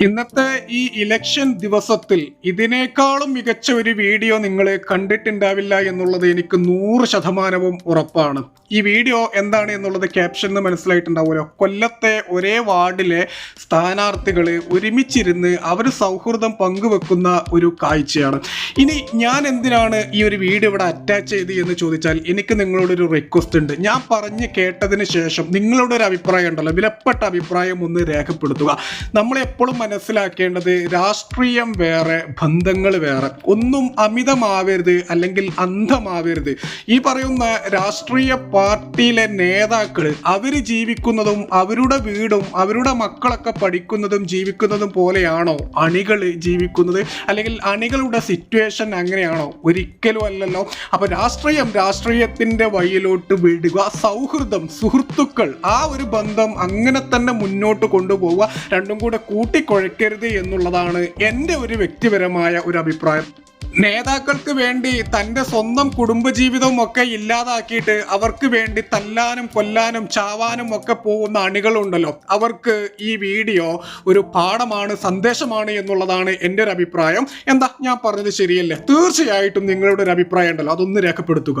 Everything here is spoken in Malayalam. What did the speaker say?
ഇന്നത്തെ ഈ ഇലക്ഷൻ ദിവസത്തിൽ ഇതിനേക്കാളും മികച്ച ഒരു വീഡിയോ നിങ്ങൾ കണ്ടിട്ടുണ്ടാവില്ല എന്നുള്ളത് എനിക്ക് നൂറ് ശതമാനവും ഉറപ്പാണ്. ഈ വീഡിയോ എന്താണ് എന്നുള്ളത് ക്യാപ്ഷനിൽ മനസ്സിലായിട്ടുണ്ടാവുമല്ലോ. കൊല്ലത്തെ ഒരേ വാർഡിലെ സ്ഥാനാർത്ഥികൾ ഒരുമിച്ചിരുന്ന് അവർ സൗഹൃദം പങ്കുവെക്കുന്ന ഒരു കാഴ്ചയാണ്. ഇനി ഞാൻ എന്തിനാണ് ഈ ഒരു വീഡിയോ ഇവിടെ അറ്റാച്ച് ചെയ്ത് എന്ന് ചോദിച്ചാൽ എനിക്ക് നിങ്ങളോടൊരു റിക്വസ്റ്റ് ഉണ്ട്. ഞാൻ പറഞ്ഞ് കേട്ടതിന് ശേഷം നിങ്ങളുടെ ഒരു അഭിപ്രായം ഉണ്ടല്ലോ. വിലപ്പെട്ട അഭിപ്രായം ഒന്ന് രേഖപ്പെടുത്തുക. നമ്മൾ എപ്പോഴും മനസ്സിലാക്കേണ്ടത് രാഷ്ട്രീയം വേറെ ബന്ധങ്ങൾ വേറെ. ഒന്നും അമിതമാവരുത് അല്ലെങ്കിൽ അന്ധമാവരുത്. ഈ പറയുന്ന രാഷ്ട്രീയ പാർട്ടിയിലെ നേതാക്കൾ അവർ ജീവിക്കുന്നതും അവരുടെ വീടും അവരുടെ മക്കളൊക്കെ പഠിക്കുന്നതും ജീവിക്കുന്നതും പോലെയാണോ അണികൾ ജീവിക്കുന്നത്? അല്ലെങ്കിൽ അണികളുടെ സിറ്റുവേഷൻ അങ്ങനെയാണോ? ഒരിക്കലും അല്ലല്ലോ. അപ്പോൾ രാഷ്ട്രീയം രാഷ്ട്രീയത്തിന്റെ വഴിയിലോട്ട് വിടുക. സൗഹൃദം സുഹൃത്തുക്കൾ ആ ഒരു ബന്ധം അങ്ങനെ തന്നെ മുന്നോട്ട് കൊണ്ടുപോവുക. രണ്ടും കൂടെ കൂട്ടിക്കുഴയ്ക്കരുത് എന്നുള്ളതാണ് എന്റെ ഒരു വ്യക്തിപരമായ ഒരു അഭിപ്രായം. നേതാക്കൾക്ക് വേണ്ടി തന്റെ സ്വന്തം കുടുംബജീവിതവും ഒക്കെ ഇല്ലാതാക്കിയിട്ട് അവർക്ക് വേണ്ടി തല്ലാനും കൊല്ലാനും ചാവാനും ഒക്കെ പോകുന്ന അണികളുണ്ടല്ലോ അവർക്ക് ഈ വീഡിയോ ഒരു പാഠമാണ് സന്ദേശമാണ് എന്നുള്ളതാണ് എന്റെ ഒരു അഭിപ്രായം. എന്താ? ഞാൻ പറഞ്ഞത് ശരിയല്ലേ? തീർച്ചയായിട്ടും നിങ്ങളുടെ ഒരു അഭിപ്രായം ഉണ്ടല്ലോ. അതൊന്ന് രേഖപ്പെടുത്തുക.